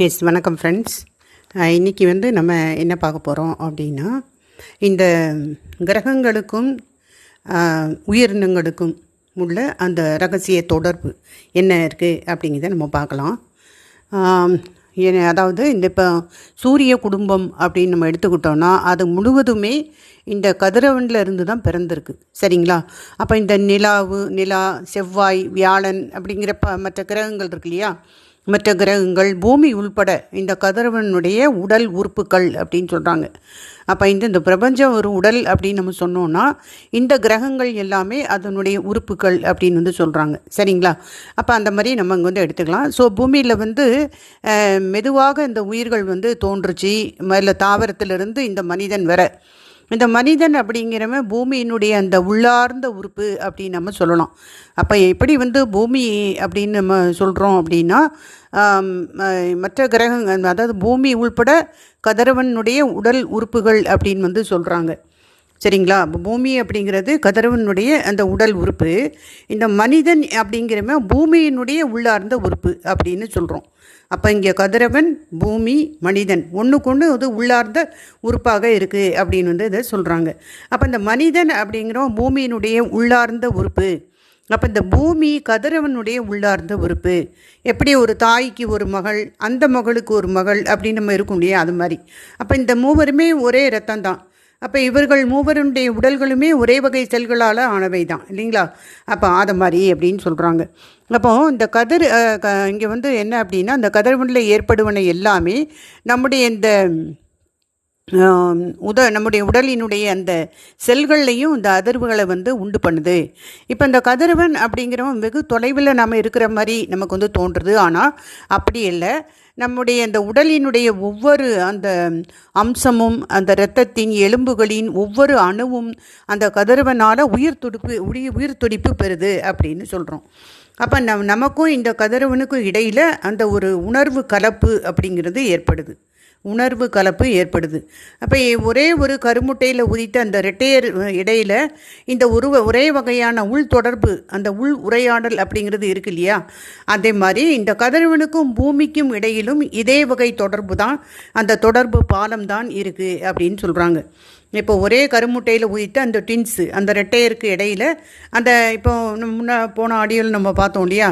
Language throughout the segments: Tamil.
எஸ் வணக்கம் ஃப்ரெண்ட்ஸ் இன்றைக்கி வந்து நம்ம என்ன பார்க்க போகிறோம் அப்படின்னா இந்த கிரகங்களுக்கும் உயிரினங்களுக்கும் உள்ள அந்த ரகசிய தொடர்பு என்ன இருக்குது அப்படிங்கிறத நம்ம பார்க்கலாம். அதாவது இந்த இப்போ சூரிய குடும்பம் அப்படின்னு நம்ம எடுத்துக்கிட்டோம்னா அது முழுவதுமே இந்த கதிரவன்ல இருந்து தான் பிறந்திருக்கு. சரிங்களா? அப்போ இந்த நிலாவு நிலா செவ்வாய் வியாழன் அப்படிங்கிற ப மற்ற கிரகங்கள் இருக்கு இல்லையா? மற்ற கிரகங்கள் பூமி உள்பட இந்த கதிரவனுடைய உடல் உறுப்புகள் அப்படின்னு சொல்கிறாங்க அப்போ இந்த இந்த பிரபஞ்சம் ஒரு உடல் அப்படின்னு நம்ம சொன்னோன்னா இந்த கிரகங்கள் எல்லாமே அதனுடைய உறுப்புகள் அப்படின்னு வந்து சொல்கிறாங்க சரிங்களா? அப்போ அந்த மாதிரி நம்ம இங்கே வந்து எடுத்துக்கலாம். ஸோ பூமியில் வந்து மெதுவாக இந்த உயிர்கள் வந்து தோன்றுச்சு. முதல்ல தாவரத்திலிருந்து இந்த மனிதன் வர. இந்த மனிதன் அப்படிங்கிறவன் பூமியினுடைய அந்த உள்ளார்ந்த உறுப்பு அப்படின்னு நம்ம சொல்லலாம் அப்போ எப்படி வந்து பூமி அப்படின்னு நம்ம சொல்கிறோம் அப்படின்னா மற்ற கிரகங்கள் அதாவது பூமி உள்பட கதிரவனுடைய உடல் உறுப்புகள் அப்படின்னு வந்து சொல்கிறாங்க சரிங்களா? பூமி அப்படிங்கிறது கதிரவனுடைய அந்த உடல் உறுப்பு. இந்த மனிதன் அப்படிங்கிறவன் பூமியினுடைய உள்ளார்ந்த உறுப்பு அப்படின்னு சொல்கிறோம் அப்போ இங்கே கதிரவன் பூமி மனிதன் ஒன்றுக்கு ஒன்று அது உள்ளார்ந்த உறுப்பாக இருக்குது அப்படின்னு வந்து இதை சொல்கிறாங்க அப்போ இந்த மனிதன் அப்படிங்கிறோம் பூமியினுடைய உள்ளார்ந்த உறுப்பு. அப்போ இந்த பூமி கதிரவனுடைய உள்ளார்ந்த உறுப்பு. எப்படி ஒரு தாய்க்கு ஒரு மகள் அந்த மகளுக்கு ஒரு மகள் அப்படின்னு நம்ம இருக்கும் இல்லையா? அது மாதிரி. அப்போ இந்த மூவருமே ஒரே ரத்தம் தான் அப்போ இவர்கள் மூவருடைய உடல்களுமே ஒரே வகை செல்களால் ஆனவை தான் இல்லைங்களா? அப்போ அதை மாதிரி அப்படின்னு சொல்கிறாங்க அப்போது இந்த கதிர் இங்கே வந்து என்ன அப்படின்னா இந்த கதர்வனில் ஏற்படுவன எல்லாமே நம்முடைய இந்த உத நம்முடைய உடலினுடைய அந்த செல்கள்லையும் இந்த அதிர்வுகளை வந்து உண்டு பண்ணுது. இப்போ இந்த கதிரவன் அப்படிங்கிறவன் வெகு தொலைவில் நம்ம இருக்கிற மாதிரி நமக்கு வந்து தோன்றுறது ஆனால் அப்படி இல்லை. நம்முடைய அந்த உடலினுடைய ஒவ்வொரு அந்த அம்சமும் அந்த இரத்தத்தின் எலும்புகளின் ஒவ்வொரு அணுவும் அந்த கதிரவனால் உயிர் துடிப்பு உயிர் உயிர் துடிப்பு பெறுது அப்படின்னு சொல்கிறோம் அப்போ நம் நமக்கும் இந்த கதிரவனுக்கும் இடையில் அந்த ஒரு உணர்வு கலப்பு அப்படிங்கிறது ஏற்படுது. உணர்வு கலப்பு ஏற்படுது. அப்போ ஒரே ஒரு கருமுட்டையில் உதித்த அந்த ரெட்டையர் இடையில் இந்த உருவ ஒரே வகையான உள் தொடர்பு அந்த உள் உரையாடல் அப்படிங்கிறது இருக்கு இல்லையா? அதே மாதிரி இந்த கதிரவனுக்கும் பூமிக்கும் இடையிலும் இதே வகை தொடர்பு தான் அந்த தொடர்பு பாலம் தான் இருக்குது அப்படின்னு சொல்கிறாங்க இப்போ ஒரே கருமுட்டையில் உயித்த அந்த டின்ஸு அந்த ரெட்டையருக்கு இடையில் அந்த இப்போ முன்னே முன்ன போன ஆடியோவில் நம்ம பார்த்தோம் இல்லையா?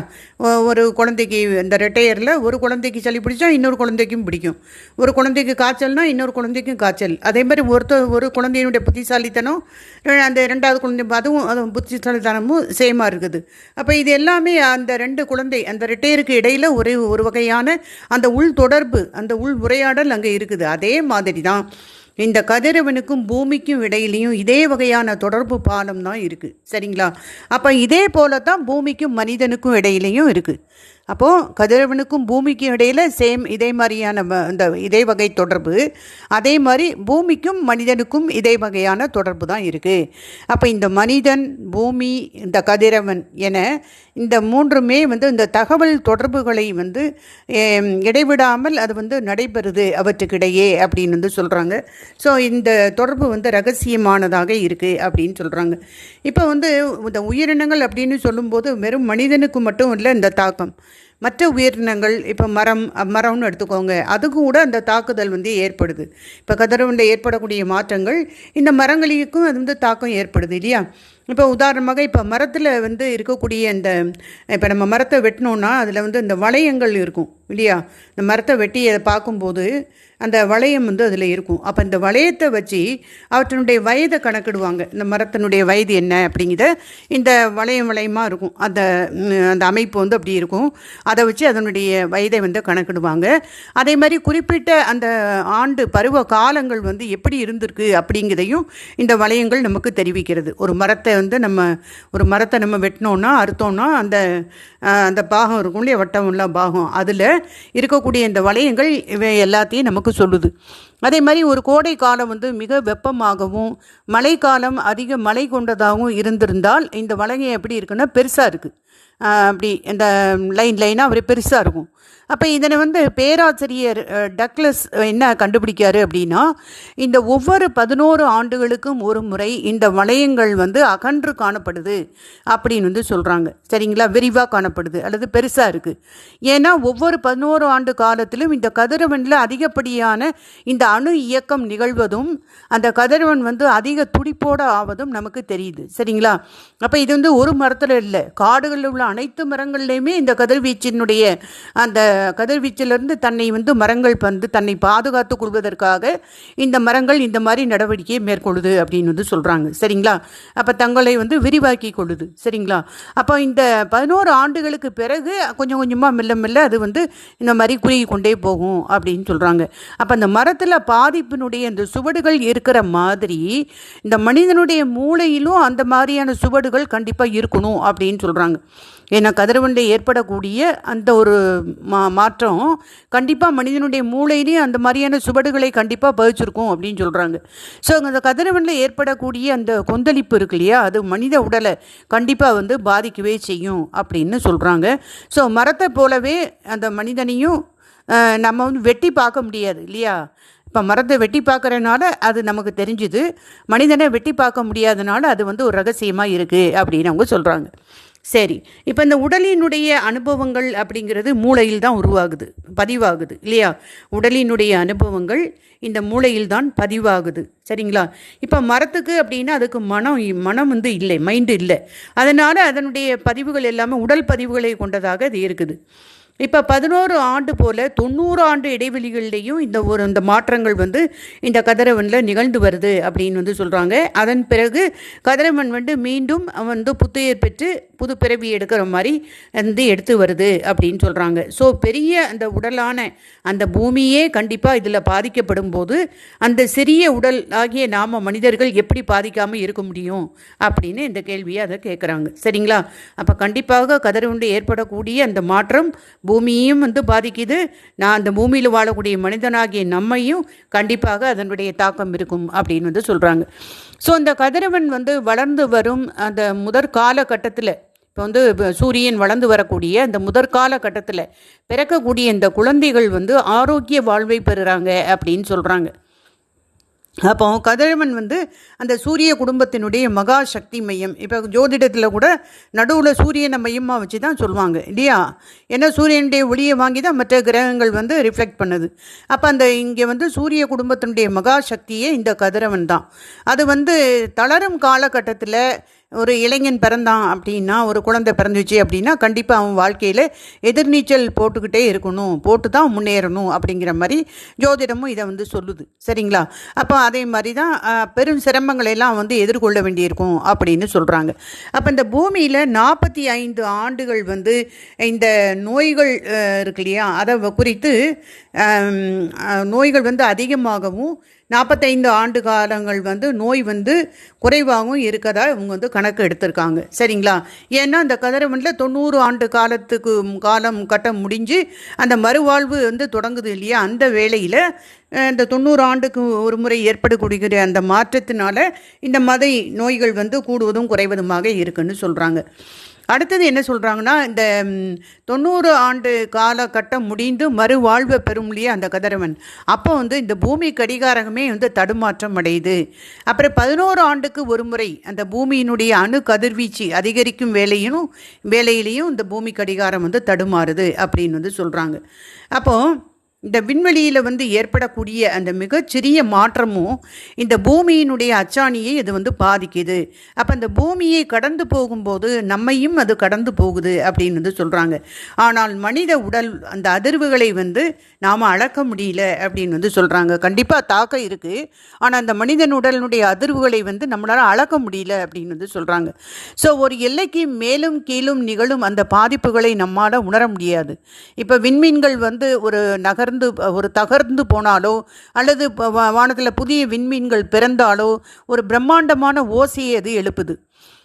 ஒரு குழந்தைக்கு அந்த ரெட்டையரில் ஒரு குழந்தைக்கு சளி பிடிச்சா இன்னொரு குழந்தைக்கும் பிடிக்கும். ஒரு குழந்தைக்கு காய்ச்சல்னா இன்னொரு குழந்தைக்கும் காய்ச்சல். அதே மாதிரி ஒருத்தர் ஒரு குழந்தையினுடைய புத்திசாலித்தனம் அந்த ரெண்டாவது குழந்தை அதுவும் அதுவும் புத்திசாலித்தனமும் சேமாக இருக்குது. அப்போ இது எல்லாமே அந்த ரெண்டு குழந்தை அந்த ரெட்டையருக்கு இடையில் ஒரே ஒரு வகையான அந்த உள் தொடர்பு அந்த உள் உரையாடல் அங்கே இருக்குது. அதே மாதிரி தான். இந்த கதிரவனுக்கும் பூமிக்கும் இடையிலையும் இதே வகையான தொடர்பு பாலம் தான் இருக்குது சரிங்களா? அப்போ இதே போல தான் பூமிக்கும் மனிதனுக்கும் இடையிலையும் இருக்குது அப்போது கதிரவனுக்கும் பூமிக்கும் இடையில் சேம் இதே மாதிரியான வ- இந்த இதே வகை தொடர்பு. அதே மாதிரி பூமிக்கும் மனிதனுக்கும் இதே வகையான தொடர்பு தான் இருக்குது அப்போ இந்த மனிதன் பூமி இந்த கதிரவன் என இந்த மூன்றுமே வந்து இந்த தகவல் தொடர்புகளை வந்து இடைவிடாமல் அது வந்து நடைபெறுது அவற்றுக்கிடையே அப்படின்னு வந்து சொல்கிறாங்க ஸோ இந்த தொடர்பு வந்து ரகசியமானதாக இருக்குது அப்படின்னு சொல்கிறாங்க இப்போ வந்து இந்த உயிரினங்கள் அப்படின்னு சொல்லும்போது வெறும் மனிதனுக்கு மட்டும் இல்லை இந்த தாக்கம். மற்ற உயிரினங்கள் இப்போ மரம் மரம்னு எடுத்துக்கோங்க அது கூட அந்த தாக்குதல் வந்து ஏற்படுது. இப்போ கதிரவனில் ஏற்படக்கூடிய மாற்றங்கள் இந்த மரங்களுக்கும் அது வந்து தாக்கம் ஏற்படுது இல்லையா? இப்போ உதாரணமாக இப்போ மரத்தில் வந்து இருக்கக்கூடிய அந்த இப்போ நம்ம மரத்தை வெட்டினோன்னா அதில் வந்து இந்த வளையங்கள் இருக்கும் இல்லையா? இந்த மரத்தை வெட்டி அதை பார்க்கும்போது அந்த வளையம் வந்து அதில் இருக்கும். அப்போ இந்த வளையத்தை வச்சு அவற்றினுடைய வயதை கணக்கிடுவாங்க. இந்த மரத்தினுடைய வயது என்ன அப்படிங்கிறத இந்த வளையம் வளையமாக இருக்கும். அந்த அந்த அமைப்பு வந்து அப்படி இருக்கும். அதை வச்சு அதனுடைய வயதை வந்து கணக்கிடுவாங்க. அதே மாதிரி குறிப்பிட்ட அந்த ஆண்டு பருவ காலங்கள் வந்து எப்படி இருந்திருக்கு அப்படிங்கிறதையும் இந்த வளையங்கள் நமக்கு தெரிவிக்கிறது. ஒரு மரத்தை வந்து நம்ம ஒரு மரத்தை நம்ம வெட்டினோன்னா அறுத்தோம்னா அந்த அந்த பாகம் இருக்கும் இல்லையா? வட்டம் உள்ள பாகம். அதில் இருக்கக்கூடிய இந்த வளையங்கள் இவை எல்லாத்தையும் நமக்கு சொல்லுது. அதே மாதிரி ஒரு கோடை காலம் வந்து மிக வெப்பமாகவும் மழைக்காலம் அதிக மழை கொண்டதாகவும் இருந்திருந்தால் இந்த வளையம் எப்படி இருக்குன்னா பெருசாக இருக்குது அப்படி இந்த லைன் லைனாக அவர் பெருசாக இருக்கும். அப்போ இதனை வந்து பேராசிரியர் டக்லஸ் டக்ளஸ் என்ன கண்டுபிடிக்காரு அப்படின்னா இந்த ஒவ்வொரு பதினோரு ஆண்டுகளுக்கும் ஒரு முறை இந்த வளையங்கள் வந்து அகன்று காணப்படுது அப்படின்னு வந்து சொல்கிறாங்க சரிங்களா? விரிவாக காணப்படுது அல்லது பெருசாக இருக்குது ஏன்னா ஒவ்வொரு பதினோரு ஆண்டு காலத்திலும் இந்த கதிரவனில் அதிகப்படியான இந்த அணு இயக்கம் நிகழ்வதும் அந்த கதிரவன் வந்து அதிக துடிப்போடு ஆவதும் நமக்கு தெரியுது. சரிங்களா? அப்போ இது வந்து ஒரு மரத்தில் இல்லை. காடுகளில் உள்ள அனைத்து மரங்கள்லேயுமே இந்த கதிர்வீச்சினுடைய அந்த கதிர்வீச்சிலிருந்து தன்னை வந்து மரங்கள் வந்து தன்னை பாதுகாத்து கொள்வதற்காக இந்த மரங்கள் இந்த மாதிரி நடவடிக்கையை மேற்கொள்ளுது அப்படின்னு வந்து சொல்கிறாங்க சரிங்களா? அப்போ தங்களை வந்து விரிவாக்கி கொள்ளுது. சரிங்களா? அப்போ இந்த பதினோரு ஆண்டுகளுக்கு பிறகு கொஞ்சம் கொஞ்சமாக மெல்ல மெல்ல அது வந்து இந்த மாதிரி குறுகி கொண்டே போகும் அப்படின்னு சொல்கிறாங்க அப்போ அந்த மரத்தில் பாதிப்பினுடைய இந்த சுவடுகள் இருக்கிற மாதிரி இந்த மனிதனுடைய மூளையிலும் அந்த மாதிரியான சுவடுகள் கண்டிப்பாக இருக்கணும் அப்படின்னு சொல்கிறாங்க ஏன்னா கதிரவனில் ஏற்படக்கூடிய அந்த ஒரு மா மாற்றம் கண்டிப்பாக மனிதனுடைய மூளையிலையும் அந்த மாதிரியான சுவடுகளை கண்டிப்பாக பதிச்சிருக்கும் அப்படின்னு சொல்கிறாங்க ஸோ அந்த கதிரவனில் ஏற்படக்கூடிய அந்த கொந்தளிப்பு இருக்கு இல்லையா அது மனித உடலை கண்டிப்பாக வந்து பாதிக்கவே செய்யும் அப்படின்னு சொல்கிறாங்க ஸோ மரத்தை போலவே அந்த மனிதனையும் நம்ம வந்து வெட்டி பார்க்க முடியாது இல்லையா? இப்போ மரத்தை வெட்டி பார்க்குறதுனால அது நமக்கு தெரிஞ்சுது. மனிதனை வெட்டி பார்க்க முடியாதனால அது வந்து ஒரு ரகசியமாக இருக்குது அப்படின்னு அவங்க சொல்கிறாங்க சரி இப்போ இந்த உடலினுடைய அனுபவங்கள் அப்படிங்கிறது மூளையில் தான் உருவாகுது பதிவாகுது இல்லையா? உடலினுடைய அனுபவங்கள் இந்த மூளையில் தான் பதிவாகுது சரிங்களா? இப்போ மரத்துக்கு அப்படின்னா அதுக்கு மனம் மனம் வந்து இல்லை மைண்டு இல்லை. அதனால் அதனுடைய பதிவுகள் எல்லாமே உடல் பதிவுகளை கொண்டதாக அது இருக்குது. இப்போ பதினோரு ஆண்டு போல் தொண்ணூறு ஆண்டு இடைவெளிகள்லேயும் இந்த ஒரு இந்த மாற்றங்கள் வந்து இந்த கதிரவனில் நிகழ்ந்து வருது அப்படின்னு வந்து சொல்கிறாங்க அதன் பிறகு கதிரவன் வந்து மீண்டும் அவன் வந்து புத்துயிர் பெற்று புது பிறவி எடுக்கிற மாதிரி வந்து எடுத்து வருது அப்படின்னு சொல்கிறாங்க ஸோ பெரிய அந்த உடலான அந்த பூமியே கண்டிப்பாக இதில் பாதிக்கப்படும் போது அந்த சிறிய உடல் ஆகிய நாம் மனிதர்கள் எப்படி பாதிக்காமல் இருக்க முடியும் அப்படின்னு இந்த கேள்வியை அதை கேட்குறாங்க சரிங்களா? அப்போ கண்டிப்பாக கதறுண்டு ஏற்படக்கூடிய அந்த மாற்றம் பூமியையும் வந்து பாதிக்குது. நான் அந்த பூமியில் வாழக்கூடிய மனிதனாகிய நம்மையும் கண்டிப்பாக அதனுடைய தாக்கம் இருக்கும் அப்படின்னு வந்து சொல்கிறாங்க ஸோ அந்த கதிரவன் வந்து வளர்ந்து வரும் அந்த முதற் காலகட்டத்தில் இப்போ வந்து சூரியன் வளர்ந்து வரக்கூடிய அந்த முதற்கால கட்டத்தில் பிறக்கக்கூடிய இந்த குழந்தைகள் வந்து ஆரோக்கிய வாழ்வை பெறுகிறாங்க அப்படின்னு சொல்கிறாங்க அப்போ கதிரவன் வந்து அந்த சூரிய குடும்பத்தினுடைய மகா சக்தி மையம். இப்போ ஜோதிடத்தில் கூட நடுவில் சூரியனை மையமாக வச்சு தான் சொல்லுவாங்க இல்லையா? ஏன்னா சூரியனுடைய ஒளியை வாங்கி தான் மற்ற கிரகங்கள் வந்து ரிஃப்ளெக்ட் பண்ணுது. அப்போ அந்த இங்கே வந்து சூரிய குடும்பத்தினுடைய மகா சக்தியே இந்த கதிரவன் தான். அது வந்து தளரும் காலகட்டத்தில் ஒரு இளைஞன் பிறந்தான் அப்படின்னா ஒரு குழந்தை பிறந்துச்சு அப்படின்னா கண்டிப்பாக அவன் வாழ்க்கையில் எதிர்நீச்சல் போட்டுக்கிட்டே இருக்கணும். போட்டு தான் முன்னேறணும் அப்படிங்கிற மாதிரி ஜோதிடமும் இதை வந்து சொல்லுது. சரிங்களா? அப்போ அதே மாதிரி தான் பெரும் சிரமங்களை எல்லாம் வந்து எதிர்கொள்ள வேண்டியிருக்கும் அப்படின்னு சொல்கிறாங்க அப்போ இந்த பூமியில் நாற்பத்தி ஐந்து ஆண்டுகள் வந்து இந்த நோய்கள் இருக்கு இல்லையா? அதை குறித்து நோய்கள் வந்து அதிகமாகவும் நாற்பத்தைந்து ஆண்டு காலங்கள் வந்து நோய் வந்து குறைவாகவும் இருக்கதா இவங்க வந்து கணக்கு எடுத்திருக்காங்க. சரிங்களா? ஏன்னா அந்த கதிரவனில் தொண்ணூறு ஆண்டு காலத்துக்கு காலம் கட்டம் முடிஞ்சு அந்த மறுவாழ்வு வந்து தொடங்குது இல்லையா? அந்த வேளையில் இந்த தொண்ணூறு ஆண்டுக்கு ஒரு முறை ஏற்படக்கூடிய அந்த மாற்றத்தினால இந்த மதை நோய்கள் வந்து கூடுவதும் குறைவதுமாக இருக்குன்னு சொல்கிறாங்க அடுத்தது என்ன சொல்கிறாங்கன்னா இந்த தொண்ணூறு ஆண்டு காலகட்டம் முடிந்து மறுவாழ்வை பெறும் இல்லையா அந்த கதிரவன்? அப்போ வந்து இந்த பூமி கடிகாரகமே வந்து தடுமாற்றம் அடையுது. அப்புறம் பதினோரு ஆண்டுக்கு ஒரு முறை அந்த பூமியினுடைய அணு கதிர்வீச்சு அதிகரிக்கும் வேலையும் வேலையிலையும் இந்த பூமி கடிகாரம் வந்து தடுமாறுது அப்படின்னு வந்து சொல்கிறாங்க அப்போது இந்த விண்வெளியில் வந்து ஏற்படக்கூடிய அந்த மிகச்சிறிய மாற்றமும் இந்த பூமியினுடைய அச்சாணியை இது வந்து பாதிக்குது. அப்போ அந்த பூமியை கடந்து போகும்போது நம்மையும் அது கடந்து போகுது அப்படின்னு வந்து சொல்கிறாங்க ஆனால் மனித உடல் அந்த அதிர்வுகளை வந்து நாம் அளக்க முடியல அப்படின்னு வந்து சொல்கிறாங்க கண்டிப்பாக தாக்கம் இருக்குது ஆனால் அந்த மனிதன் உடலினுடைய அதிர்வுகளை வந்து நம்மளால் அளக்க முடியல அப்படின்னு வந்து சொல்கிறாங்க ஸோ ஒரு எல்லைக்கு மேலும் கீழும் நிகழும் அந்த பாதிப்புகளை நம்மால் உணர முடியாது. இப்போ விண்மீன்கள் வந்து ஒரு நகர் தகர்ந்து ஒரு தகர்ந்து போனாலோ அல்லது வானத்தில் புதிய விண்மீன்கள் பிறந்தாலோ ஒரு பிரம்மாண்டமான ஓசையை அது எழுப்புது.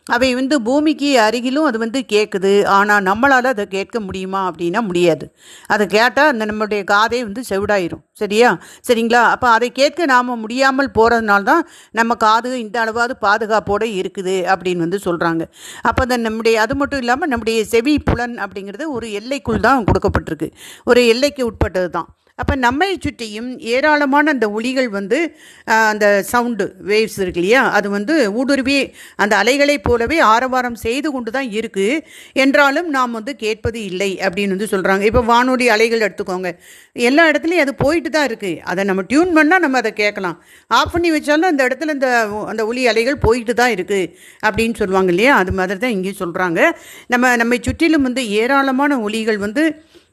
அவை வந்து பூமிக்கு அருகிலும் அது வந்து கேட்குது ஆனால் நம்மளால் அதை கேட்க முடியுமா அப்படின்னா முடியாது. அதை கேட்டால் அந்த நம்மளுடைய காதே வந்து செவிடாயிரும். சரியா? சரிங்களா? அப்போ அதை கேட்க நாம் முடியாமல் போகிறதுனால தான் நம்ம காது இந்த அளவாவது பாதுகாப்போடு இருக்குது அப்படின்னு வந்து சொல்கிறாங்க அப்போ அந்த நம்முடைய அது மட்டும் இல்லாமல் நம்முடைய செவி புலன் அப்படிங்கிறது ஒரு எல்லைக்குள் தான் கொடுக்கப்பட்டிருக்கு. ஒரு எல்லைக்கு உட்பட்டது தான் அப்போ நம்மை சுற்றியும் ஏராளமான அந்த ஒளிகள் வந்து அந்த சவுண்டு வேவ்ஸ் இருக்கு இல்லையா? அது வந்து ஊடுருவி அந்த அலைகளைப் போலவே ஆரவாரம் செய்து கொண்டு தான் இருக்குது என்றாலும் நாம் வந்து கேட்பது இல்லை அப்படின்னு வந்து சொல்கிறாங்க இப்போ வானொலி அலைகள் எடுத்துக்கோங்க. எல்லா இடத்துலையும் அது போயிட்டு தான் இருக்குது அதை நம்ம டியூன் பண்ணால் நம்ம அதை கேட்கலாம். ஆஃப் பண்ணி வச்சாலும் அந்த இடத்துல இந்த அந்த ஒளி அலைகள் போயிட்டு தான் இருக்குது அப்படின்னு சொல்லுவாங்க இல்லையா? அது மாதிரி தான் இங்கேயும் சொல்கிறாங்க நம்ம நம்மை சுற்றிலும் வந்து ஏராளமான ஒளிகள் வந்து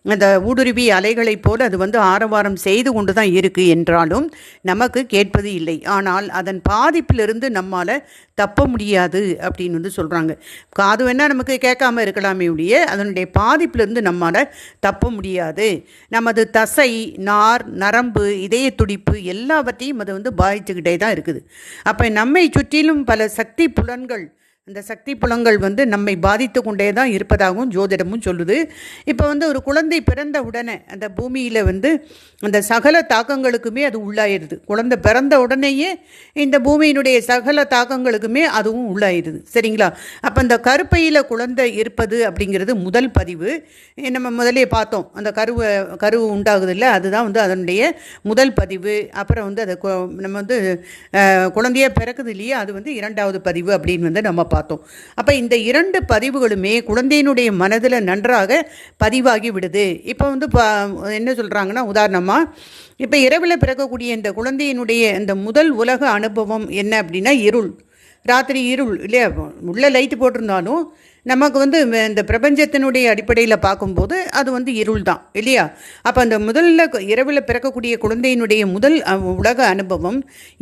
அந்த ஊடுருவி அலைகளைப் போல் அது வந்து ஆரவாரம் செய்து கொண்டு தான் இருக்குது என்றாலும் நமக்கு கேட்பது இல்லை. ஆனால் அதன் பாதிப்பிலிருந்து நம்மால் தப்ப முடியாது அப்படின்னு வந்து சொல்கிறாங்க காது வேணால் நமக்கு கேட்காம இருக்கலாமே ஒழிய அதனுடைய பாதிப்பிலிருந்து நம்மால் தப்ப முடியாது. நமது தசை நார் நரம்பு இதய துடிப்பு எல்லாவற்றையும் அது வந்து பாதிச்சுக்கிட்டே தான் இருக்குது. அப்போ நம்மை சுற்றிலும் பல சக்தி புலன்கள் அந்த சக்தி புலங்கள் வந்து நம்மை பாதித்து கொண்டே தான் இருப்பதாகவும் ஜோதிடமும் சொல்லுது. இப்போ வந்து ஒரு குழந்தை பிறந்த உடனே அந்த பூமியில் வந்து அந்த சகல தாக்கங்களுக்குமே அது உள்ளாயிருது. குழந்தை பிறந்த உடனேயே இந்த பூமியினுடைய சகல தாக்கங்களுக்குமே அதுவும் உள்ளாயிருது. சரிங்களா? அப்போ அந்த கருப்பையில் குழந்தை இருப்பது அப்படிங்கிறது முதல் பதிவு. நம்ம முதலே பார்த்தோம். அந்த கருவை கருவு உண்டாகுது இல்லை? அதுதான் வந்து அதனுடைய முதல் பதிவு. அப்புறம் வந்து அதை நம்ம வந்து குழந்தையே பிறக்குது இல்லையா? அது வந்து இரண்டாவது பதிவு அப்படின்னு வந்து நம்ம பார்த்தோம் அப்போ இந்த இரண்டு பதிவுகளுமே குழந்தையினுடைய மனதில் நன்றாக பதிவாகி விடுது. இப்போ வந்து பா என்ன சொல்கிறாங்கன்னா உதாரணமாக இப்போ இரவில் பிறக்கக்கூடிய இந்த குழந்தையினுடைய இந்த முதல் உலக அனுபவம் என்ன அப்படின்னா இருள். ராத்திரி இருள் இல்லையா? உள்ளே லைட்டு போட்டிருந்தாலும் நமக்கு வந்து இந்த பிரபஞ்சத்தினுடைய அடிப்படையில் பார்க்கும்போது அது வந்து இருள் தான் இல்லையா? அப்போ அந்த முதல்ல இரவில் பிறக்கக்கூடிய குழந்தையினுடைய முதல் உலக அனுபவம்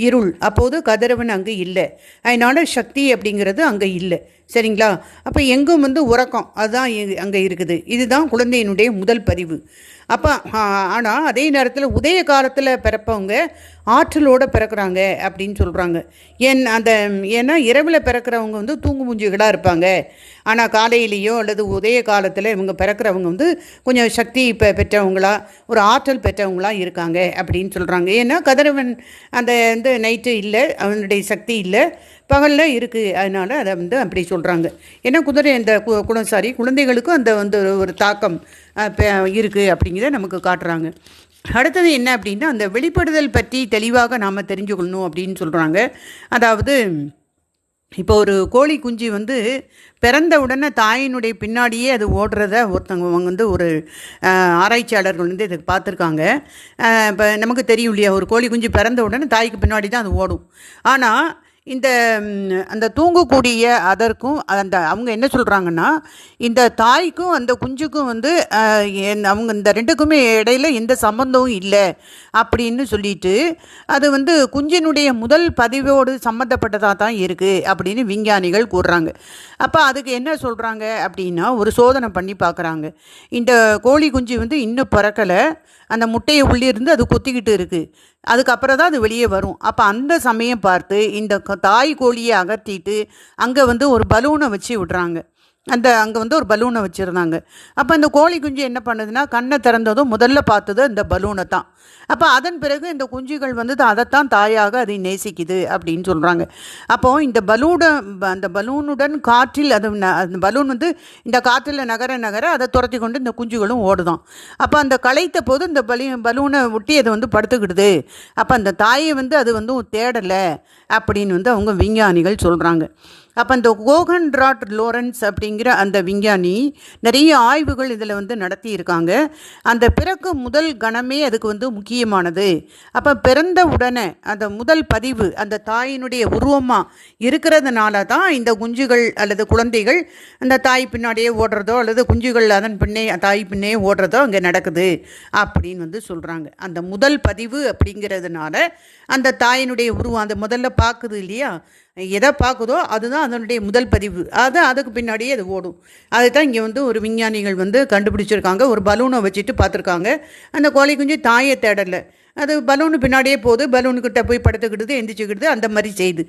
இருள். அப்போது கதிரவன் அங்கே இல்லை. அதனால சக்தி அப்படிங்கிறது அங்கே இல்லை. சரிங்களா? அப்போ எங்கும் வந்து உறக்கம் அதுதான் அங்கே இருக்குது. இதுதான் குழந்தையினுடைய முதல் பதிவு. அப்போ ஆனால் அதே நேரத்தில் உதய காலத்தில் பிறப்பவங்க ஆற்றலோடு பிறக்கிறாங்க அப்படின்னு சொல்கிறாங்க என் அந்த ஏன்னா இரவில் பிறக்கிறவங்க வந்து தூங்கு மூஞ்சிகளாக இருப்பாங்க. ஆனால் காலையிலேயோ அல்லது உதய காலத்தில் இவங்க பிறக்கிறவங்க வந்து கொஞ்சம் சக்தி இப்போ பெற்றவங்களா ஒரு ஆற்றல் பெற்றவங்களா இருக்காங்க அப்படின்னு சொல்கிறாங்க ஏன்னா கதிரவன் அந்த வந்து நைட்டு இல்லை அவனுடைய சக்தி இல்லை பகலில் இருக்குது அதனால் அதை வந்து அப்படி சொல்கிறாங்க ஏன்னா குதிரை அந்த கு- குளம்சாரி சாரி குழந்தைகளுக்கும் அந்த வந்து ஒரு- ஒரு தாக்கம் இருக்குது அப்படிங்கிறத நமக்கு காட்டுறாங்க. அடுத்தது என்ன அப்படின்னா அந்த வெளிப்படுதல் பற்றி தெளிவாக நாம் தெரிஞ்சுக்கணும் அப்படின்னு சொல்கிறாங்க அதாவது இப்போ ஒரு கோழி குஞ்சு வந்து பிறந்த உடனே தாயினுடைய பின்னாடியே அது ஓடுறத ஒருத்தவங்க அவங்க வந்து ஒரு ஆராய்ச்சியாளர்கள் வந்து இதுக்கு பார்த்துருக்காங்க. இப்போ நமக்கு தெரியும் இல்லையா ஒரு கோழி குஞ்சு பிறந்த உடனே தாய்க்கு பின்னாடி தான் அது ஓடும். ஆனால் இந்த அந்த தூங்கக்கூடிய அதற்கும் அந்த அவங்க என்ன சொல்கிறாங்கன்னா இந்த தாய்க்கும் அந்த குஞ்சுக்கும் வந்து என்- அவங்க இந்த ரெண்டுக்குமே இடையில எந்த சம்மந்தமும் இல்லை அப்படின்னு சொல்லிட்டு அது வந்து குஞ்சினுடைய முதல் பதிவோடு சம்மந்தப்பட்டதாக தான் இருக்குது அப்படின்னு விஞ்ஞானிகள் கூறுறாங்க. அப்போ அதுக்கு என்ன சொல்கிறாங்க அப்படின்னா ஒரு சோதனை பண்ணி பார்க்குறாங்க இந்த கோழி குஞ்சு வந்து இன்னும் பிறக்கலை. அந்த முட்டையை உள்ளிருந்து அது கொத்திக்கிட்டு இருக்குது அதுக்கப்புறம் தான் அது வெளியே வரும். அப்போ அந்த சமயம் பார்த்து இந்த தாய் கோழியை அகற்றிட்டு அங்கே வந்து ஒரு பலூனை வச்சு விட்றாங்க. அந்த அங்கே வந்து ஒரு பலூனை வச்சுருந்தாங்க. அப்போ இந்த கோழி குஞ்சு என்ன பண்ணுதுன்னா கண்ணை திறந்ததும் முதல்ல பார்த்தது அந்த பலூனை தான். அப்போ அதன் பிறகு இந்த குஞ்சுகள் வந்து அதைத்தான் தாயாக அதை நேசிக்குது அப்படின்னு சொல்கிறாங்க அப்போது இந்த பலூன அந்த பலூனுடன் காற்றில் அது ந- அந்த பலூன் வந்து இந்த காற்றில் நகர நகர அதை துரத்தி கொண்டு இந்த குஞ்சுகளும் ஓடுதான். அப்போ அந்த களைத்த போது இந்த பலி பலூனை ஒட்டி அதை வந்து படுத்துக்கிடுது. அப்போ அந்த தாயை வந்து அது வந்து தேடலை அப்படின்னு வந்து அவங்க விஞ்ஞானிகள் சொல்கிறாங்க அப்போ இந்த கோகன் ராட் லோரன்ஸ் அப்படிங்கிற அந்த விஞ்ஞானி நிறைய ஆய்வுகள் இதில் வந்து நடத்தியிருக்காங்க. அந்த பிறக்கும் முதல் கணமே அதுக்கு வந்து முக்கியமானது. அப்போ பிறந்த உடனே அந்த முதல் பதிவு அந்த தாயினுடைய உருவமாக இருக்கிறதுனால தான் இந்த குஞ்சுகள் அல்லது குழந்தைகள் அந்த தாய் பின்னாடியே ஓடுறதோ அல்லது குஞ்சுகள் அதன் பின்னே தாய் பின்னே ஓடுறதோ அங்கே நடக்குது அப்படின்னு வந்து சொல்கிறாங்க அந்த முதல் பதிவு அப்படிங்கிறதுனால அந்த தாயினுடைய உருவம் அந்த முதல்ல பார்க்குது இல்லையா? எதை பார்க்குதோ அதுதான் அதனுடைய முதல் பதிவு. அது அதுக்கு பின்னாடியே அது ஓடும். அதை தான் இங்கே வந்து ஒரு விஞ்ஞானிகள் வந்து கண்டுபிடிச்சிருக்காங்க. ஒரு பலூனை வச்சுட்டு பார்த்துருக்காங்க. அந்த கோழி குஞ்சு தாயை தேடலை. அது பலூனு பின்னாடியே போகுது. பலூனுக்கிட்ட போய் படுத்துக்கிடுது எந்திரிச்சுக்கிடுது அந்த மாதிரி செய்யுது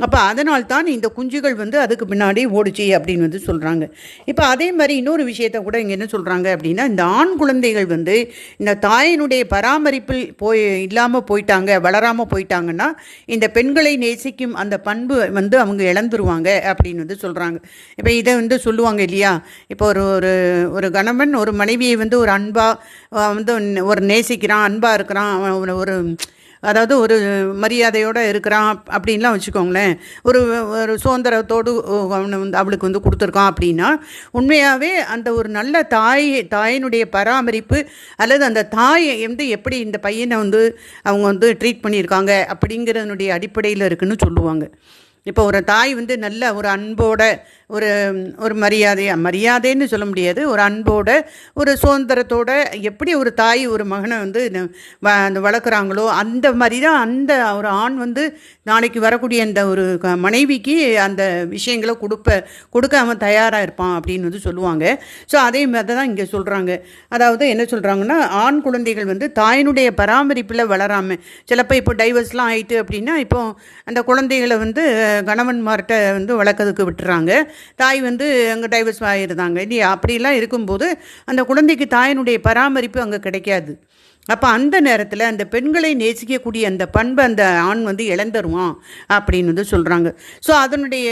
அப்போ அதனால் தான் இந்த குஞ்சுகள் வந்து அதுக்கு பின்னாடி ஓடுச்சு அப்படின்னு வந்து சொல்கிறாங்க இப்போ அதே மாதிரி இன்னொரு விஷயத்த கூட இங்கே என்ன சொல்கிறாங்க அப்படின்னா இந்த ஆண் குழந்தைகள் வந்து இந்த தாயினுடைய பராமரிப்பில் போய் இல்லாமல் போயிட்டாங்க வளராமல் போயிட்டாங்கன்னா இந்த பெண்களை நேசிக்கும் அந்த பண்பு வந்து அவங்க இழந்துருவாங்க அப்படின்னு வந்து சொல்கிறாங்க இப்போ இதை வந்து சொல்லுவாங்க இல்லையா? இப்போ ஒரு ஒரு ஒரு கணவன் ஒரு மனைவியை வந்து ஒரு அன்பாக வந்து ஒரு நேசிக்கிறான் அன்பாக இருக்கிறான் அவன் ஒரு அதாவது ஒரு மரியாதையோடு இருக்கிறான் அப்படின்லாம் வச்சுக்கோங்களேன். ஒரு ஒரு சுதந்திரத்தோடு அவனை வந்து அவளுக்கு வந்து கொடுத்துருக்கான் அப்படின்னா உண்மையாகவே அந்த ஒரு நல்ல தாய் தாயினுடைய பராமரிப்பு அல்லது அந்த தாயை வந்து எப்படி இந்த பையனை வந்து அவங்க வந்து ட்ரீட் பண்ணியிருக்காங்க அப்படிங்கிறதனுடைய அடிப்படையில் இருக்குன்னு சொல்லுவாங்க. இப்போ ஒரு தாய் வந்து நல்ல ஒரு அன்போட ஒரு ஒரு மரியாதை மரியாதைன்னு சொல்ல முடியாது. ஒரு அன்போட ஒரு சுதந்திரத்தோட எப்படி ஒரு தாய் ஒரு மகனை வந்து வளர்க்குறாங்களோ அந்த மாதிரி தான் அந்த ஒரு ஆண் வந்து நாளைக்கு வரக்கூடிய அந்த ஒரு மனைவிக்கு அந்த விஷயங்களை கொடுப்ப கொடுக்க அவன் தயாராக இருப்பான் அப்படின்னு வந்து சொல்லுவாங்க. ஸோ அதே மாதிரி தான் இங்கே சொல்கிறாங்க அதாவது என்ன சொல்கிறாங்கன்னா ஆண் குழந்தைகள் வந்து தாயினுடைய பராமரிப்பில் வளராமல் சிலப்போ இப்போ டைவர்ஸ்லாம் ஆயிட்டு அப்படின்னா இப்போ அந்த குழந்தைகளை வந்து கணவன்மார்கிட்ட வந்து வளர்க்கறதுக்கு விட்டுறாங்க. தாய் வந்து அங்கே டைவர்ஸ் ஆகிருந்தாங்க இல்லையா அப்படிலாம் இருக்கும்போது அந்த குழந்தைக்கு தாயினுடைய பராமரிப்பு அங்கே கிடைக்காது. அப்போ அந்த நேரத்தில் அந்த பெண்களை நேசிக்கக்கூடிய அந்த பண்பை அந்த ஆண் வந்து இழந்துருவான் அப்படின்னு வந்து சொல்கிறாங்க ஸோ அதனுடைய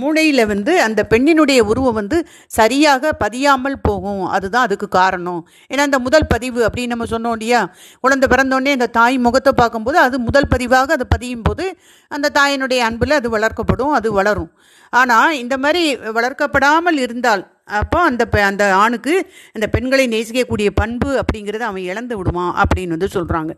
மூளையில் வந்து அந்த பெண்ணினுடைய உருவம் வந்து சரியாக பதியாமல் போகும். அதுதான் அதுக்கு காரணம். ஏன்னா அந்த முதல் பதிவு அப்படின்னு நம்ம சொன்னோம் இல்லையா? குழந்தை பிறந்தோடனே அந்த தாய் முகத்தை பார்க்கும்போது அது முதல் பதிவாக அது பதியும் போது அந்த தாயினுடைய அன்பில் அது வளர்க்கப்படும் அது வளரும். ஆனால் இந்த மாதிரி வளர்க்கப்படாமல் இருந்தால் அப்போ அந்த அந்த ஆணுக்கு அந்த பெண்களை நேசிக்கக்கூடிய பண்பு அப்படிங்கிறத அவன் இழந்து விடுவான் அப்படின்னு வந்து சொல்கிறாங்க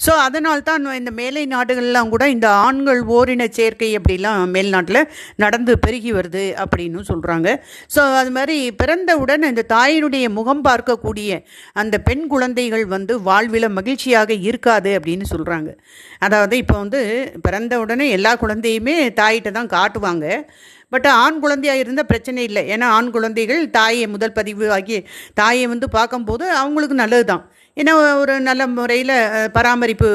ஸோ அதனால் தான் இந்த மேலை நாடுகள்லாம் கூட இந்த ஆண்கள் ஓரின சேர்க்கை அப்படிலாம் மேல்நாட்டில் நடந்து பெருகி வருது அப்படின்னு சொல்கிறாங்க ஸோ அது மாதிரி பிறந்தவுடன் இந்த தாயினுடைய முகம் பார்க்கக்கூடிய அந்த பெண் குழந்தைகள் வந்து வாழ்வில் மகிழ்ச்சியாக இருக்காது அப்படின்னு சொல்கிறாங்க அதாவது இப்போ வந்து பிறந்த உடனே எல்லா குழந்தையுமே தாயிட்ட தான் காட்டுவாங்க. பட் ஆண் குழந்தையாக இருந்தால் பிரச்சனை இல்லை. ஏன்னா ஆண் குழந்தைகள் தாயை முதல் பதிவு ஆகி தாயை வந்து பார்க்கும்போது அவங்களுக்கு நல்லது தான் ஏன்னா ஒரு நல்ல முறையில் பராமரிப்பு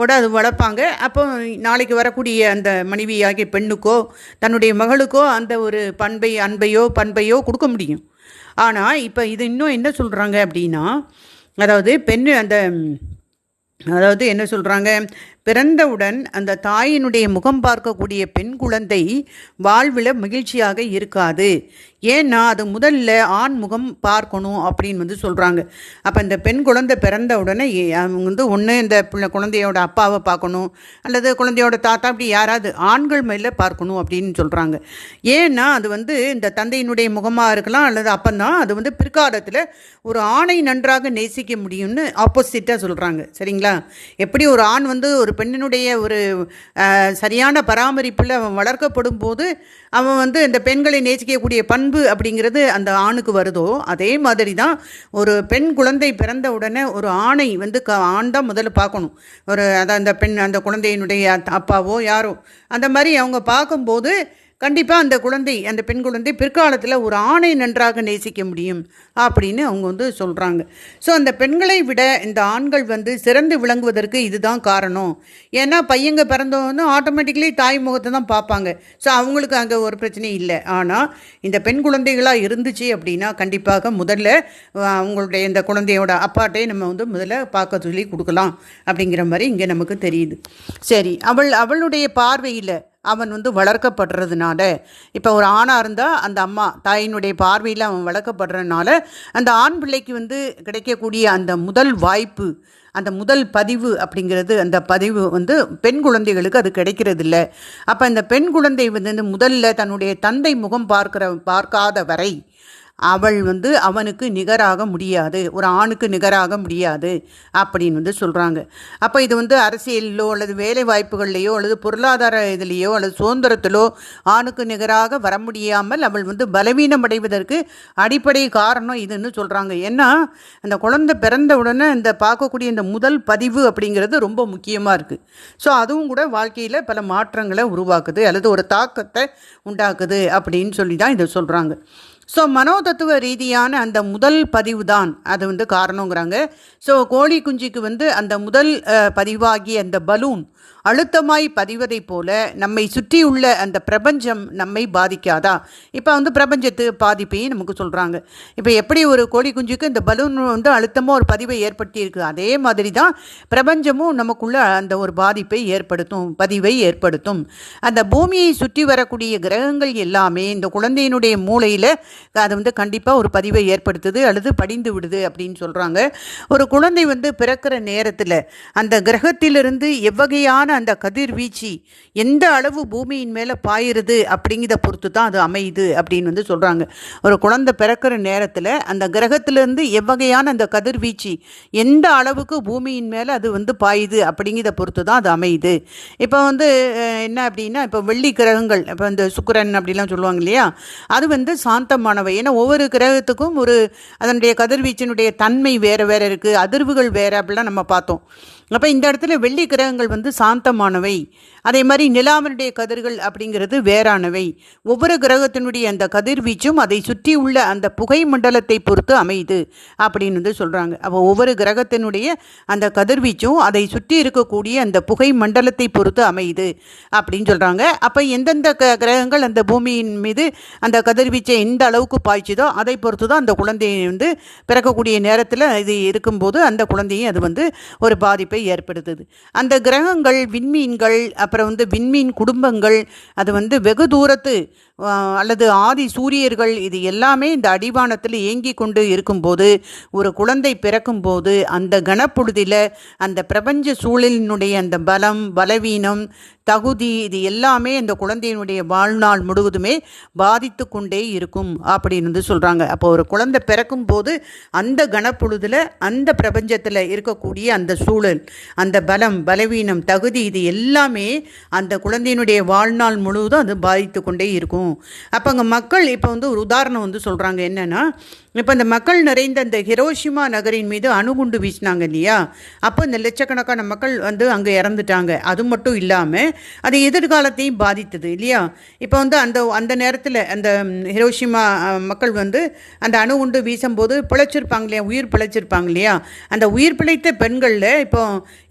ஓட அது வளர்ப்பாங்க. அப்போ நாளைக்கு வரக்கூடிய அந்த மனைவியாகிய பெண்ணுக்கோ தன்னுடைய மகளுக்கோ அந்த ஒரு பண்பை அன்பையோ பண்பையோ கொடுக்க முடியும். ஆனால் இப்போ இது இன்னும் என்ன சொல்கிறாங்க அப்படின்னா அதாவது பெண் அந்த அதாவது என்ன சொல்கிறாங்க பிறந்தவுடன் அந்த தாயினுடைய முகம் பார்க்கக்கூடிய பெண் குழந்தை வாழ்வில் மகிழ்ச்சியாக இருக்காது. ஏன்னா அது முதல்ல ஆண் முகம் பார்க்கணும் அப்படின்னு வந்து சொல்கிறாங்க அப்போ இந்த பெண் குழந்தை பிறந்த உடனே அவங்க வந்து ஒன்று இந்த பிள்ளை குழந்தையோட அப்பாவை பார்க்கணும் அல்லது குழந்தையோட தாத்தா அப்படி யாராவது ஆண்கள் மேலே பார்க்கணும் அப்படின்னு சொல்கிறாங்க ஏன்னா அது வந்து இந்த தந்தையினுடைய முகமாக இருக்கலாம் அல்லது அப்பந்தான் அது வந்து பிற்காலத்தில் ஒரு ஆணை நன்றாக நேசிக்க முடியும்னு ஆப்போசிட்டாக சொல்கிறாங்க சரிங்களா? எப்படி ஒரு ஆண் வந்து ஒரு பெண்ணினுடைய ஒரு சரியான பராமரிப்பில் அவன் வளர்க்கப்படும் போது அவன் வந்து இந்த பெண்களை நேசிக்கக்கூடிய பண்பு அப்படிங்கிறது அந்த ஆணுக்கு வருதோ அதே மாதிரி தான் ஒரு பெண் குழந்தை பிறந்த உடனே ஒரு ஆணை வந்து க ஆண் தான் முதல்ல பார்க்கணும். ஒரு அதான் அந்த பெண் அந்த குழந்தையினுடைய அப்பாவோ யாரோ. அந்த மாதிரி அவங்க பார்க்கும்போது கண்டிப்பாக அந்த குழந்தை அந்த பெண் குழந்தை பிற்காலத்தில் ஒரு ஆணை நன்றாக நேசிக்க முடியும் அப்படின்னு அவங்க வந்து சொல்கிறாங்க ஸோ அந்த பெண்களை விட இந்த ஆண்கள் வந்து சிறந்து விளங்குவதற்கு இதுதான் காரணம். ஏன்னா பையங்க பிறந்தவங்க ஆட்டோமேட்டிக்லி தாய் முகத்தை தான் பார்ப்பாங்க. ஸோ அவங்களுக்கு அங்கே ஒரு பிரச்சனையும் இல்லை. ஆனால் இந்த பெண் குழந்தைகளாக இருந்துச்சு அப்படின்னா கண்டிப்பாக முதல்ல அவங்களுடைய இந்த குழந்தையோட அப்பாட்டே நம்ம வந்து முதல்ல பார்க்க சொல்லி கொடுக்கலாம் அப்படிங்கிற மாதிரி இங்கே நமக்கு தெரியுது. சரி அவள் அவளுடைய பார்வையில் அவன் வந்து வளர்க்கப்படுறதுனால இப்போ ஒரு ஆணாக இருந்தால் அந்த அம்மா தாயினுடைய பார்வையில் அவன் வளர்க்கப்படுறதுனால அந்த ஆண் பிள்ளைக்கு வந்து கிடைக்கக்கூடிய அந்த முதல் வாய்ப்பு அந்த முதல் பதிவு அப்படிங்கிறது அந்த பதிவு வந்து பெண் குழந்தைகளுக்கு அது கிடைக்கிறது இல்லை அப்போ இந்த பெண் குழந்தை வந்து முதல்ல தன்னுடைய தந்தை முகம் பார்க்கிற பார்க்காத வரை அவள் வந்து அவனுக்கு நிகராக முடியாது. ஒரு ஆணுக்கு நிகராக முடியாது அப்படின்னு வந்து சொல்கிறாங்க அப்போ இது வந்து அரசியலிலோ அல்லது வேலை வாய்ப்புகள்லையோ அல்லது பொருளாதார இதுலேயோ அல்லது சுதந்திரத்திலோ ஆணுக்கு நிகராக வர முடியாமல் அவள் வந்து பலவீனம் அடைவதற்கு அடிப்படை காரணம் இதுன்னு சொல்கிறாங்க ஏன்னா அந்த குழந்தை பிறந்த உடனே இந்த பார்க்கக்கூடிய இந்த முதல் பதிவு அப்படிங்கிறது ரொம்ப முக்கியமாக இருக்குது ஸோ அதுவும் கூட வாழ்க்கையில் பல மாற்றங்களை உருவாக்குது அல்லது ஒரு தாக்கத்தை உண்டாக்குது அப்படின்னு சொல்லி தான் இதை சொல்கிறாங்க ஸோ மனோதத்துவ ரீதியான அந்த முதல் பதிவு தான் அது வந்து காரணங்கிறாங்க. ஸோ கோழி குஞ்சிக்கு வந்து அந்த முதல் பதிவாகிய அந்த பலூன் அழுத்தமாய் பதிவதைப் போல நம்மை சுற்றியுள்ள அந்த பிரபஞ்சம் நம்மை பாதிக்காதா? இப்போ வந்து பிரபஞ்சத்து பாதிப்பையும் நமக்கு சொல்கிறாங்க இப்போ எப்படி ஒரு கோழி குஞ்சுக்கு இந்த பலூன் வந்து அழுத்தமாக ஒரு பதிவை ஏற்படுத்தியிருக்கு? அதே மாதிரி தான் பிரபஞ்சமும் நமக்குள்ள அந்த ஒரு பாதிப்பை ஏற்படுத்தும் பதிவை ஏற்படுத்தும். அந்த பூமியை சுற்றி வரக்கூடிய கிரகங்கள் எல்லாமே இந்த குழந்தையினுடைய மூளையில் அது வந்து கண்டிப்பாக ஒரு பதிவை ஏற்படுத்துது அல்லது படிந்து விடுது அப்படின்னு சொல்கிறாங்க ஒரு குழந்தை வந்து பிறக்கிற நேரத்தில் அந்த கிரகத்திலிருந்து எவ்வகையான அந்த கதிர்வீச்சு எந்த அளவு பூமியின் மேலே பாயிருது அப்படிங்கிறத பொறுத்து தான் அது அமையுது அப்படின்னு வந்து சொல்கிறாங்க ஒரு குழந்தை பிறக்கிற நேரத்தில் அந்த கிரகத்திலேருந்து எவ்வகையான அந்த கதிர்வீச்சு எந்த அளவுக்கு பூமியின் மேலே அது வந்து பாயுது அப்படிங்கிறத பொறுத்து தான் அது அமையுது. இப்போ வந்து என்ன அப்படின்னா இப்போ வெள்ளி கிரகங்கள் இப்போ இந்த சுக்கரன் அப்படிலாம் சொல்லுவாங்க இல்லையா? அது வந்து சாந்தமானவை. ஏன்னா ஒவ்வொரு கிரகத்துக்கும் ஒரு அதனுடைய கதிர்வீச்சினுடைய தன்மை வேறு வேறு இருக்குது அதிர்வுகள் வேறு அப்படிலாம் நம்ம பார்த்தோம். அப்போ இந்த இடத்துல வெள்ளி கிரகங்கள் வந்து சாந்தமானவை. அதே மாதிரி நிலாவினுடைய கதிர்கள் அப்படிங்கிறது வேறானவை. ஒவ்வொரு கிரகத்தினுடைய அந்த கதிர்வீச்சும் அதை சுற்றி உள்ள அந்த புகை மண்டலத்தை பொறுத்து அமையுது அப்படின்னு வந்து சொல்கிறாங்க அப்போ ஒவ்வொரு கிரகத்தினுடைய அந்த கதிர்வீச்சும் அதை சுற்றி இருக்கக்கூடிய அந்த புகை மண்டலத்தை பொறுத்து அமையுது அப்படின்னு சொல்கிறாங்க அப்போ எந்தெந்த க கிரகங்கள் அந்த பூமியின் மீது அந்த கதிர்வீச்சை எந்த அளவுக்கு பாய்ச்சுதோ அதை பொறுத்து தான் அந்த குழந்தையை வந்து பிறக்கக்கூடிய நேரத்தில் இது இருக்கும்போது அந்த குழந்தையும் அது வந்து ஒரு பாதிப்பை ஏற்படுத்துது. அந்த கிரகங்கள் விண்மீன்கள் அப்போ அப்புறம் வந்து விண்மீன் குடும்பங்கள் அது வந்து வெகு தூரத்து அல்லது ஆதி சூரியர்கள் இது எல்லாமே இந்த அடிவானத்தில் இயங்கி கொண்டு இருக்கும்போது ஒரு குழந்தை பிறக்கும்போது அந்த கனப்பொழுதில் அந்த பிரபஞ்ச சூழலினுடைய அந்த பலம் பலவீனம் தகுதி இது எல்லாமே அந்த குழந்தையினுடைய வாழ்நாள் முழுவதுமே பாதித்து கொண்டே இருக்கும் அப்படின்னு வந்து சொல்கிறாங்க அப்போ ஒரு குழந்தை பிறக்கும் போது அந்த கனப்பொழுதில் அந்த பிரபஞ்சத்தில் இருக்கக்கூடிய அந்த சூழல் அந்த பலம் பலவீனம் தகுதி இது எல்லாமே அந்த குழந்தையினுடைய வாழ்நாள் முழுவதும் அது பாதித்து கொண்டே இருக்கும். அப்போ அங்கே மக்கள் இப்போ வந்து ஒரு உதாரணம் வந்து சொல்கிறாங்க என்னென்னா இப்போ இந்த மக்கள் நிறைந்த இந்த ஹிரோஷிமா நகரின் மீது அணுகுண்டு வீசினாங்க இல்லையா? அப்போ இந்த லட்சக்கணக்கான மக்கள் வந்து அங்கே இறந்துட்டாங்க. அது மட்டும் இல்லாமல் அது எதிர்காலத்தையும் பாதித்தது இல்லையா? இப்போ வந்து அந்த அந்த நேரத்தில் அந்த ஹிரோஷிமா மக்கள் வந்து அந்த அணுகுண்டு வீசும்போது பிழைச்சிருப்பாங்க இல்லையா உயிர் பிழைச்சிருப்பாங்க இல்லையா? அந்த உயிர் பிழைத்த பெண்களில் இப்போ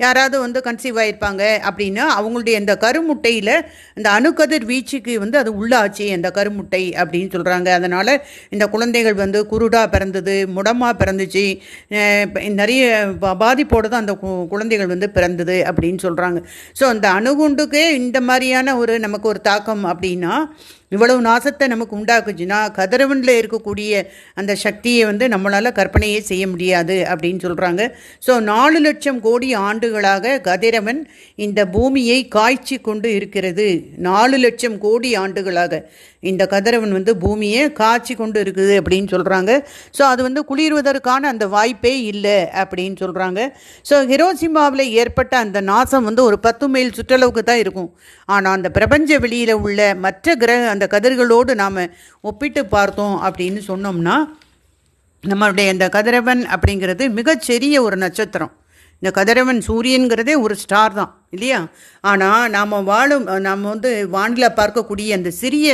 யாராவது வந்து கன்சீவ் ஆகிருப்பாங்க அப்படின்னா அவங்களுடைய அந்த கருமுட்டையில் அந்த அணுக்கதிர் வீச்சுக்கு வந்து அது உள்ளாச்சு அந்த கருமுட்டை அப்படின்னு சொல்கிறாங்க அதனால் இந்த குழந்தைகள் வந்து குருடாக பிறந்தது முடமாக பிறந்துச்சு நிறைய பாதிப்போடு தான் அந்த கு- குழந்தைகள் வந்து பிறந்தது அப்படின்னு சொல்கிறாங்க ஸோ அந்த அணுகுண்டுக்கே இந்த மாதிரியான ஒரு நமக்கு ஒரு தாக்கம் அப்படின்னா இவ்வளவு நாசத்தை நமக்கு உண்டாக்குச்சுன்னா கதிரவனில் இருக்கக்கூடிய அந்த சக்தியை வந்து நம்மளால் கற்பனையே செய்ய முடியாது அப்படின்னு சொல்கிறாங்க ஸோ நாலு லட்சம் கோடி ஆண்டுகளாக கதிரவன் இந்த பூமியை காய்ச்சி கொண்டு இருக்கிறது. நாலு லட்சம் கோடி ஆண்டுகளாக இந்த கதிரவன் வந்து பூமியை காய்ச்சி கொண்டு இருக்குது அப்படின்னு சொல்கிறாங்க ஸோ அது வந்து குளிர்வதற்கான அந்த வாய்ப்பே இல்லை அப்படின்னு சொல்கிறாங்க ஸோ ஹிரோசிமாவில் ஏற்பட்ட அந்த நாசம் வந்து ஒரு பத்து மைல் சுற்றளவுக்கு தான் இருக்கும். ஆனால் அந்த பிரபஞ்ச வெளியில் உள்ள மற்ற கிரக அந்த கதிர்களோடு நாம் ஒப்பிட்டு பார்த்தோம் அப்படின்னு சொன்னோம்னா நம்மளுடைய இந்த கதிரவன் அப்படிங்கிறது மிகச்சிறிய ஒரு நட்சத்திரம். இந்த கதிரவன் சூரியன்கிறதே ஒரு ஸ்டார் தான். இல்லையா? ஆனால் நாம் வாழும் நாம் வந்து வானில் பார்க்கக்கூடிய அந்த சிறிய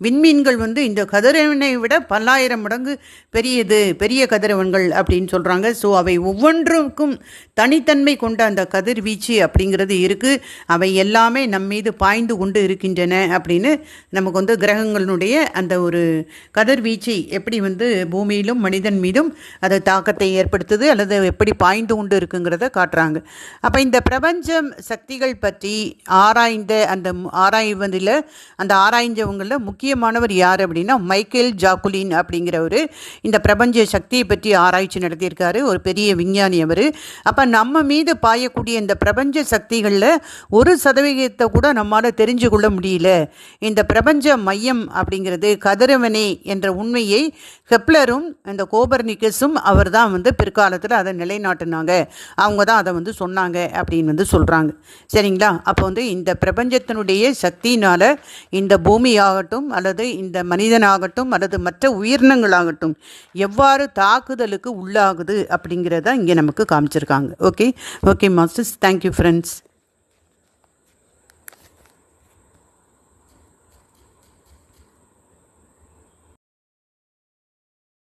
விண்மீன்கள் வந்து இந்த கதிரவனை விட பல்லாயிரம் மடங்கு பெரியது பெரிய கதிரவன்கள் அப்படின்னு சொல்கிறாங்க ஸோ அவை ஒவ்வொன்றுக்கும் தனித்தன்மை கொண்ட அந்த கதிர்வீச்சு அப்படிங்கிறது இருக்குது அவை எல்லாமே நம் மீது பாய்ந்து கொண்டு இருக்கின்றன அப்படின்னு நமக்கு வந்து கிரகங்களுடைய அந்த ஒரு கதிர்வீச்சு எப்படி வந்து பூமியிலும் மனிதன் மீதும் அது தாக்கத்தை ஏற்படுத்துது அல்லது எப்படி பாய்ந்து கொண்டு இருக்குங்கிறத காட்டுறாங்க. அப்போ இந்த பிரபஞ்சம் சக்திகள் பற்றி ஆராய்ந்த அந்த ஆராய்வதில் அந்த ஆராய்ஞ்சவங்களில் முக்கியமானவர் யார் அப்படின்னா மைக்கேல் ஜாக்குலின் அப்படிங்கிறவர். இந்த பிரபஞ்ச சக்தியை பற்றி ஆராய்ச்சி நடத்தியிருக்காரு. ஒரு பெரிய விஞ்ஞானி அவர். அப்போ நம்ம மீது பாயக்கூடிய இந்த பிரபஞ்ச சக்திகளில் ஒரு சதவிகிதத்தை கூட நம்மால் தெரிஞ்சு கொள்ள முடியல. இந்த பிரபஞ்ச மையம் அப்படிங்கிறது கதிரவனே என்ற உண்மையை ஹெப்லரும் இந்த கோபர்னிக்கஸும் அவர் தான் வந்து பிற்காலத்தில் அதை நிலைநாட்டினாங்க. அவங்க தான் அதை வந்து சொன்னாங்க அப்படின்னு வந்து சொல்கிறாங்க சரிங்களா? அப்போ வந்து இந்த பிரபஞ்சத்தினுடைய சக்தியினால் இந்த பூமி ஆகட்டும் அல்லது இந்த மனிதனாகட்டும் அல்லது மற்ற உயிரினங்களாகட்டும் எவ்வாறு தாக்குதலுக்கு உள்ளாகுது அப்படிங்கிறத இங்கே நமக்கு காமிச்சிருக்காங்க. Okay okay masters thank you friends